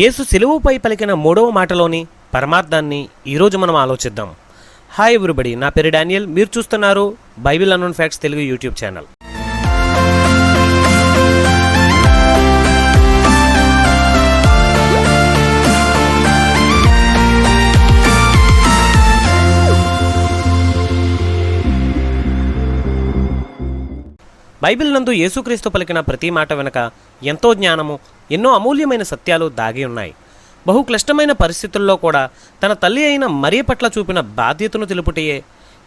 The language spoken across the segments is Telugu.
యేసు సెలువుపై పలికిన మూడవ మాటలోని పరమార్థాన్ని ఈరోజు మనం ఆలోచిద్దాం. హాయ్ ఎవ్రీబడి నా పేరు డానియల్. మీరు చూస్తున్నారు Bible unknown facts Telugu YouTube channel. Bible నందు యేసుక్రీస్తు పలికిన ప్రతి మాట వెనుక ఎంతో జ్ఞానము ఎన్నో అమూల్యమైన సత్యాలు దాగి ఉన్నాయి. బహు క్లిష్టమైన పరిస్థితుల్లో కూడా తన తల్లి అయిన మరీ పట్ల చూపిన బాధ్యతను తెలుపుటయే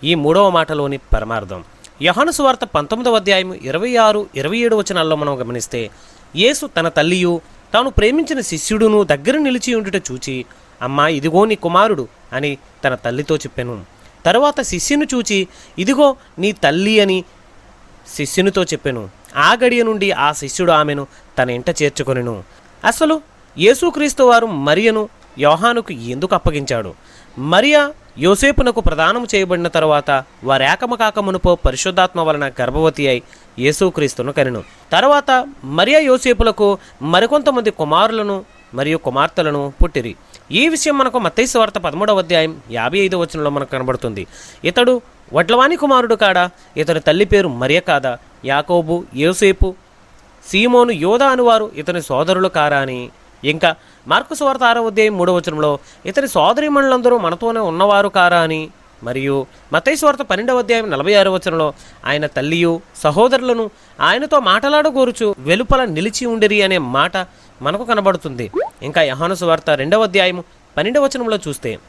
ఈ మూడవ మాటలోని పరమార్థం. యహాను సువార్త పంతొమ్మిదవ అధ్యాయం ఇరవై ఆరు ఇరవై ఏడు వచనాల్లో మనం గమనిస్తే యేసు తన తల్లియు తాను ప్రేమించిన శిష్యుడును దగ్గర నిలిచి ఉండుట చూచి అమ్మా ఇదిగో నీ కుమారుడు అని తన తల్లితో చెప్పాను. తరువాత శిష్యుని చూచి ఇదిగో నీ తల్లి అని శిష్యునితో చెప్పెను ఆ గడియ నుండి ఆ శిష్యుడు ఆమెను తన ఇంట చేర్చుకొనెను. అసలు యేసుక్రీస్తు వారు మరియను యోహానుకు ఎందుకు అప్పగించాడు? మరియా యోసేపునకు ప్రదానం చేయబడిన తరువాత వారేకమ కాకమునుపో పరిశుద్ధాత్మ వలన గర్భవతి అయి యేసుక్రీస్తును కనెను. తర్వాత మరియా యోసేపులకు మరికొంతమంది కుమారులను మరియు కుమార్తెలను పుట్టిరి. ఈ విషయం మనకు మత్తైసు వార్త పదమూడవ అధ్యాయం యాభై ఐదు వచనంలో మనకు కనబడుతుంది. ఇతడు వడ్లవాణి కుమారుడు కాడా? ఇతని తల్లి పేరు మరియ కాదా? యాకోబు యోసేపు సీమోను యోధా అనువారు ఇతని సోదరులు కారా అని. ఇంకా మార్కు సువార్త ఆరో అధ్యాయం మూడవ వచనంలో ఇతని సోదరిమణులందరూ మనతోనే ఉన్నవారు కారా అని. మరియు మతైసు వార్త పన్నెండవ అధ్యాయం నలభై ఆరో వచనంలో ఆయన తల్లియు సహోదరులను ఆయనతో మాటలాడగోరుచు వెలుపల నిలిచి ఉండిరి అనే మాట మనకు కనబడుతుంది. ఇంకా యహాను సువార్త రెండవ అధ్యాయము పన్నెండవ వచనంలో చూస్తే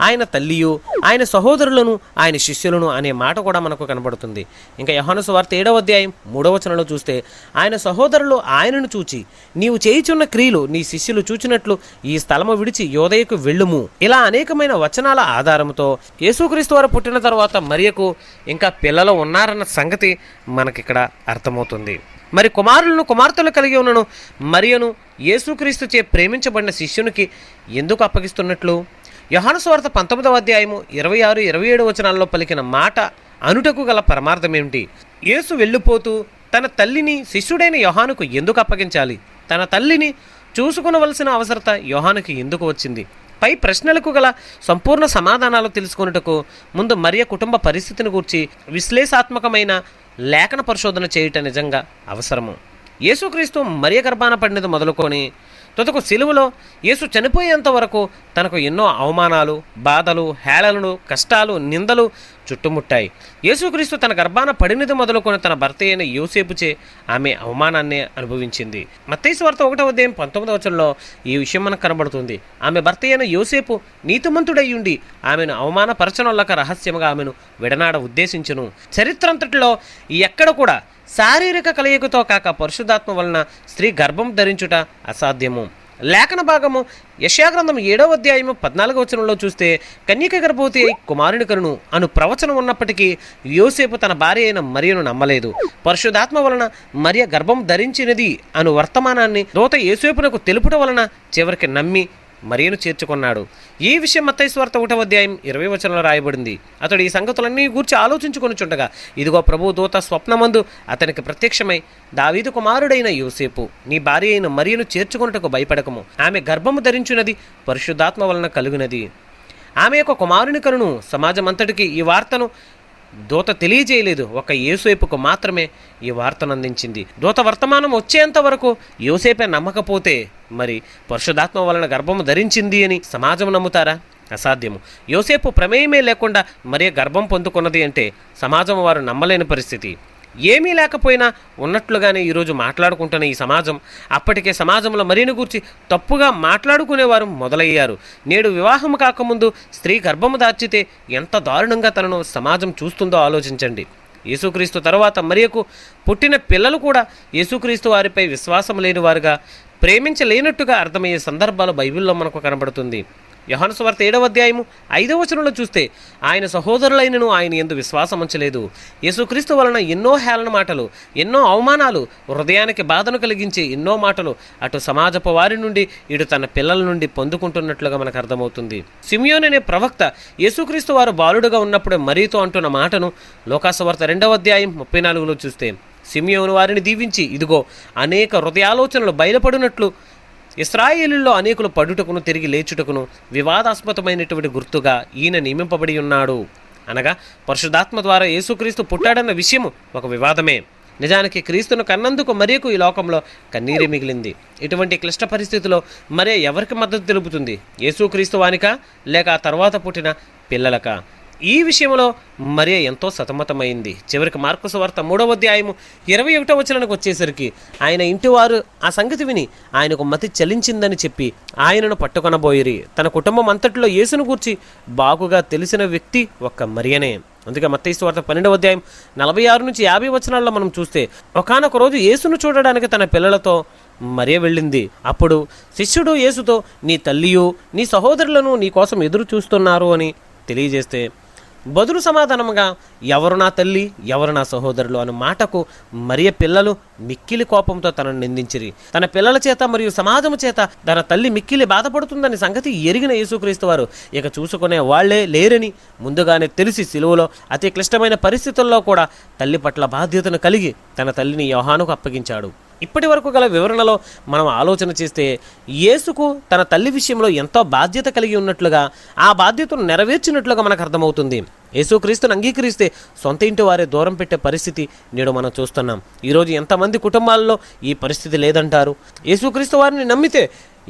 ఆయన తల్లియు ఆయన సహోదరులను ఆయన శిష్యులను అనే మాట కూడా మనకు కనబడుతుంది. ఇంకా యహాను వార్త ఏడవ అధ్యాయం మూడవ వచనంలో చూస్తే ఆయన సహోదరులు ఆయనను చూచి నీవు చేయుచున్న క్రియలు నీ శిష్యులు చూచినట్లు ఈ స్థలము విడిచి యోదయకు వెళ్ళుము. ఇలా అనేకమైన వచనాల ఆధారంతో యేసుక్రీస్తు వారు పుట్టిన తర్వాత మరియకు ఇంకా పిల్లలు ఉన్నారన్న సంగతి మనకిక్కడ అర్థమవుతుంది. మరి కుమారులను కుమార్తెలు కలిగి ఉన్నను మరియను యేసుక్రీస్తు చే ప్రేమించబడిన శిష్యునికి ఎందుకు అప్పగిస్తున్నట్లు? యహానుసువార్త పంతొమ్మిదవ అధ్యాయము ఇరవై ఆరు ఇరవై ఏడు వచనాల్లో పలికిన మాట అనుటకు గల పరమార్థమేమిటి? యేసు వెళ్ళిపోతూ తన తల్లిని శిష్యుడైన యోహానుకు ఎందుకు అప్పగించాలి? తన తల్లిని చూసుకునవలసిన అవసరత యోహానుకి ఎందుకు వచ్చింది? పై ప్రశ్నలకు గల సంపూర్ణ సమాధానాలు తెలుసుకొనుటకు ముందు మరియ కుటుంబ పరిస్థితిని గూర్చి విశ్లేషాత్మకమైన లేఖన పరిశోధన చేయటం నిజంగా అవసరము. యేసుక్రీస్తు మరియ గర్భాన పడినది మొదలుకొని తుదకు సెలువులో యేసు చనిపోయేంత వరకు తనకు ఎన్నో అవమానాలు బాధలు హేళనలు కష్టాలు నిందలు చుట్టుముట్టాయి. యేసుక్రీస్తు తన గర్భాన పడినది మొదలుకొని తన భర్త అయిన యోసేపుచే ఆమె అవమానాన్ని అనుభవించింది. మత్తయి వార్త ఒకటో ఉదయం పంతొమ్మిదవ వచనంలో ఈ విషయం మనకు కనబడుతుంది. ఆమె భర్త అయిన యోసేపు నీతిమంతుడై ఉండి ఆమెను అవమానపరచనొల్లక రహస్యముగా ఆమెను విడనాడ ఉద్దేశించును. చరిత్రంతటిలో ఎక్కడ కూడా శారీరక కలయికతో కాక పరిశుద్ధాత్మ వలన స్త్రీ గర్భం ధరించుట అసాధ్యము. లేఖన భాగము యశాగ్రంథం ఏడవ అధ్యాయము పద్నాలుగవ వచనంలో చూస్తే కన్యక గర్భవతి కుమారుని కరును అను ప్రవచనం ఉన్నప్పటికీ యోసేపు తన భార్య అయిన మరియను నమ్మలేదు. పరిశుధాత్మ వలన మరియ గర్భం ధరించినది అను వర్తమానాన్ని దోత యేసేపునకు తెలుపుట వలన చివరికి నమ్మి మరియను చేర్చుకున్నాడు. ఈ విషయం మత్తైస్వార్త ఒకటవ అధ్యాయం ఇరవై వచనంలో రాయబడింది. అతడు ఈ సంగతులన్నీ గూర్చి ఆలోచించుకొనిచుండగా ఇదిగో ప్రభు దూత స్వప్నమందు అతనికి ప్రత్యక్షమై దావీదు కుమారుడైన యోసేపు నీ భార్య అయిన మరియను చేర్చుకొనుటకు భయపడకము. ఆమె గర్భము ధరించున్నది పరిశుద్ధాత్మ వలన కలుగునది. ఆమె యొక్క కుమారుని కనును సమాజమంతటికి ఈ వార్తను దూత తెలియజేయలేదు. ఒక యోసేపుకు మాత్రమే ఈ వార్తను అందించింది దూత వర్తమానం వచ్చేంత వరకు యోసేపే నమ్మకపోతే మరి పరిశుధాత్మ వలన గర్భము ధరించింది అని సమాజం నమ్ముతారా? అసాధ్యము. యోసేపు ప్రమేయమే లేకుండా మరే గర్భం పొందుకున్నది అంటే సమాజం వారు నమ్మలేని పరిస్థితి. ఏమీ లేకపోయినా ఉన్నట్లుగానే ఈరోజు మాట్లాడుకుంటున్న ఈ సమాజం అప్పటికే సమాజంలో మరిని గురించి తప్పుగా మాట్లాడుకునేవారు మొదలయ్యారు. నేడు వివాహం కాకముందు స్త్రీ గర్భము దాచితే ఎంత దారుణంగా తనను సమాజం చూస్తుందో ఆలోచించండి. యేసుక్రీస్తు తర్వాత మరియకు పుట్టిన పిల్లలు కూడా యేసుక్రీస్తు వారిపై విశ్వాసం లేని వారుగా ప్రేమించలేనట్టుగా అర్థమయ్యే సందర్భాలు బైబిల్లో మనకు కనబడుతుంది. యోహాను సువార్త ఏడవ అధ్యాయము ఐదవ వచనంలో చూస్తే ఆయన సహోదరులైనను ఆయన ఎందు విశ్వాసం ఉంచలేదు. యేసుక్రీస్తు వలన ఎన్నో హేళన మాటలు ఎన్నో అవమానాలు హృదయానికి బాధను కలిగించే ఎన్నో మాటలు అటు సమాజపు వారి నుండి ఇటు తన పిల్లల నుండి పొందుకుంటున్నట్లుగా మనకు అర్థమవుతుంది. సిమియోన్ అనే ప్రవక్త యేసుక్రీస్తు వారు బాలుడుగా ఉన్నప్పుడే మరీతో అంటున్న మాటను లోకాసువార్త రెండవ అధ్యాయం ముప్పై నాలుగులో చూస్తే సిమియోను వారిని దీవించి ఇదిగో అనేక హృదయాలోచనలు బయలుపడినట్లు ఇస్రాయేలులో అనేకులు పడుటకును తిరిగి లేచుటకును వివాదాస్పదమైనటువంటి గుర్తుగా ఈయన నియమింపబడి ఉన్నాడు. అనగా పరిశుధాత్మ ద్వారా యేసుక్రీస్తు పుట్టాడన్న విషయము ఒక వివాదమే. నిజానికి క్రీస్తును కన్నందుకు మరియకు ఈ లోకంలో కన్నీరే మిగిలింది. ఇటువంటి క్లిష్ట పరిస్థితిలో మరే ఎవరికి మద్దతు తెలుపుతుంది? యేసుక్రీస్తు వానికా? లేక ఆ తర్వాత పుట్టిన పిల్లలకా? ఈ విషయంలో మరియ ఎంతో సతమతమైంది. చివరికి మార్కుసు వార్త మూడవ అధ్యాయము ఇరవై ఒకటో వచనానికి వచ్చేసరికి ఆయన ఇంటివారు ఆ సంగతి విని ఆయనకు మతి చలించిందని చెప్పి ఆయనను పట్టుకొనబోయిరి. తన కుటుంబం అంతటిలో యేసును గూర్చి బాగుగా తెలిసిన వ్యక్తి ఒక్క మరియనే. అందుకే మత్తయి వార్త పన్నెండవ అధ్యాయం నలభై ఆరు నుంచి యాభై వచనాల్లో మనం చూస్తే ఒకానొక రోజు యేసును చూడడానికి తన పిల్లలతో మరియ వెళ్ళింది. అప్పుడు శిష్యుడు యేసుతో నీ తల్లియు నీ సహోదరులను నీ కోసం ఎదురు చూస్తున్నారు అని తెలియజేస్తే బదులు సమాధానముగా ఎవరు నా తల్లి ఎవరు నా సహోదరులు అను మాటకు మరియ పిల్లలు మిక్కిలి కోపంతో తనను నిందించిరి. తన పిల్లల చేత మరియు సమాజము చేత తన తల్లి మిక్కిలి బాధపడుతుందని సంగతి ఎరిగిన యేసుక్రీస్తు వారు ఇక చూసుకునే వాళ్ళే లేరని ముందుగానే తెలిసి సిలువలో అతి క్లిష్టమైన పరిస్థితుల్లో కూడా తల్లి పట్ల బాధ్యతను కలిగి తన తల్లిని యోహానుకు అప్పగించాడు. ఇప్పటి వరకు గల వివరణలో మనం ఆలోచన చేస్తే యేసుకు తన తల్లి విషయంలో ఎంతో బాధ్యత కలిగి ఉన్నట్లుగా ఆ బాధ్యతను నెరవేర్చినట్లుగా మనకు అర్థమవుతుంది. యేసుక్రీస్తును అంగీకరిస్తే సొంత ఇంటి వారే దూరం పెట్టే పరిస్థితి నేడు మనం చూస్తున్నాం. ఈరోజు ఎంతమంది కుటుంబాల్లో ఈ పరిస్థితి లేదంటారు? యేసుక్రీస్తు వారిని నమ్మితే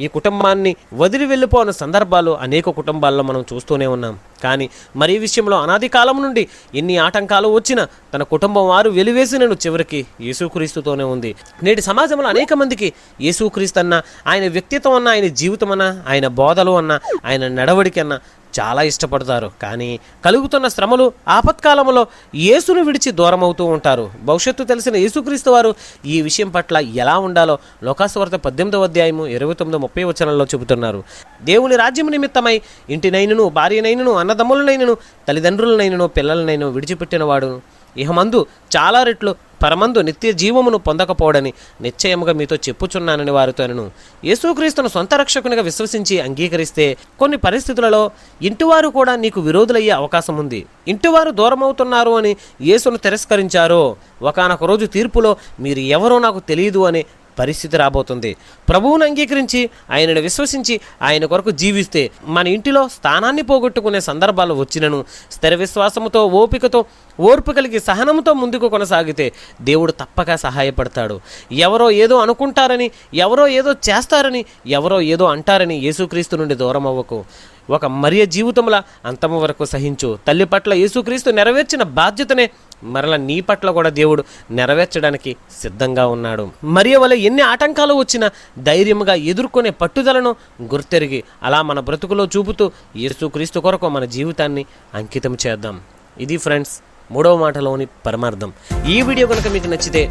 ఈ కుటుంబాన్ని వదిలి వెళ్ళిపోయిన సందర్భాలు అనేక కుటుంబాల్లో మనం చూస్తూనే ఉన్నాం. కానీ మరి ఈ విషయంలో అనాది కాలం నుండి ఎన్ని ఆటంకాలు వచ్చినా తన కుటుంబం వారు వెలివేసినను చివరికి యేసుక్రీస్తుతోనే ఉంది. నేటి సమాజంలో అనేక మందికి యేసుక్రీస్తు అన్న ఆయన వ్యక్తిత్వం అన్న ఆయన జీవితం అన్న ఆయన బోధలు అన్న ఆయన నడవడికి అన్న చాలా ఇష్టపడతారు. కానీ కలుగుతున్న శ్రమలు ఆపత్కాలంలో యేసును విడిచి దూరం అవుతూ ఉంటారు. భవిష్యత్తు తెలిసిన యేసుక్రీస్తు వారు ఈ విషయం పట్ల ఎలా ఉండాలో లోకాసువార్త పద్దెనిమిదవ అధ్యాయము ఇరవై తొమ్మిది ముప్పై వచనంలో చెబుతున్నారు. దేవుని రాజ్యం నిమిత్తమై ఇంటినైనను భార్యనైనను అన్నదమ్ములనైనను తల్లిదండ్రులనైనను పిల్లలనైనను విడిచిపెట్టిన వాడు ఇహమందు చాలా రెట్లు పరమందు నిత్య జీవమును పొందకపోవడని నిశ్చయముగా మీతో చెప్పుచున్నానని వారితోనను యేసుక్రీస్తును సొంత రక్షకునిగా విశ్వసించి అంగీకరిస్తే కొన్ని పరిస్థితులలో ఇంటివారు కూడా నీకు విరోధులయ్యే అవకాశం ఉంది ఇంటివారు దూరమవుతున్నారు అని యేసును తిరస్కరించారో ఒకనొక రోజు తీర్పులో మీరు ఎవరో నాకు తెలియదు అనే పరిస్థితి రాబోతుంది. ప్రభువును అంగీకరించి ఆయనను విశ్వసించి ఆయన కొరకు జీవిస్తే మన ఇంటిలో స్థానాన్ని పోగొట్టుకునే సందర్భాలు వచ్చినను. స్థిర విశ్వాసముతో ఓపికతో ఓర్పు కలిగి సహనంతో ముందుకు కొనసాగితే దేవుడు తప్పక సహాయపడతాడు. ఎవరో ఏదో అనుకుంటారని ఎవరో ఏదో చేస్తారని ఎవరో ఏదో అంటారని యేసుక్రీస్తు నుండి దూరం అవ్వకు ఒక మరియ జీవితంలో అంతము వరకు సహించు. తల్లి పట్ల యేసుక్రీస్తు నెరవేర్చిన బాధ్యతనే మరల నీ పట్ల కూడా దేవుడు నెరవేర్చడానికి సిద్ధంగా ఉన్నాడు. మరియ వల్ల ఎన్ని ఆటంకాలు వచ్చినా ధైర్యముగా ఎదుర్కొనే పట్టుదలను గుర్తెరిగి అలా మన బ్రతుకులో చూపుతూ యేసుక్రీస్తు కొరకు మన జీవితాన్ని అంకితం చేద్దాం. ఇది ఫ్రెండ్స్ మూడవ మాటలోని పరమార్థం. ఈ వీడియో కనుక మీకు నచ్చితే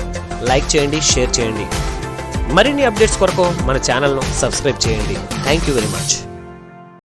లైక్ చేయండి షేర్ చేయండి. మరిన్ని అప్డేట్స్ కొరకు మన ఛానల్ను సబ్స్క్రైబ్ చేయండి. Thank you very much.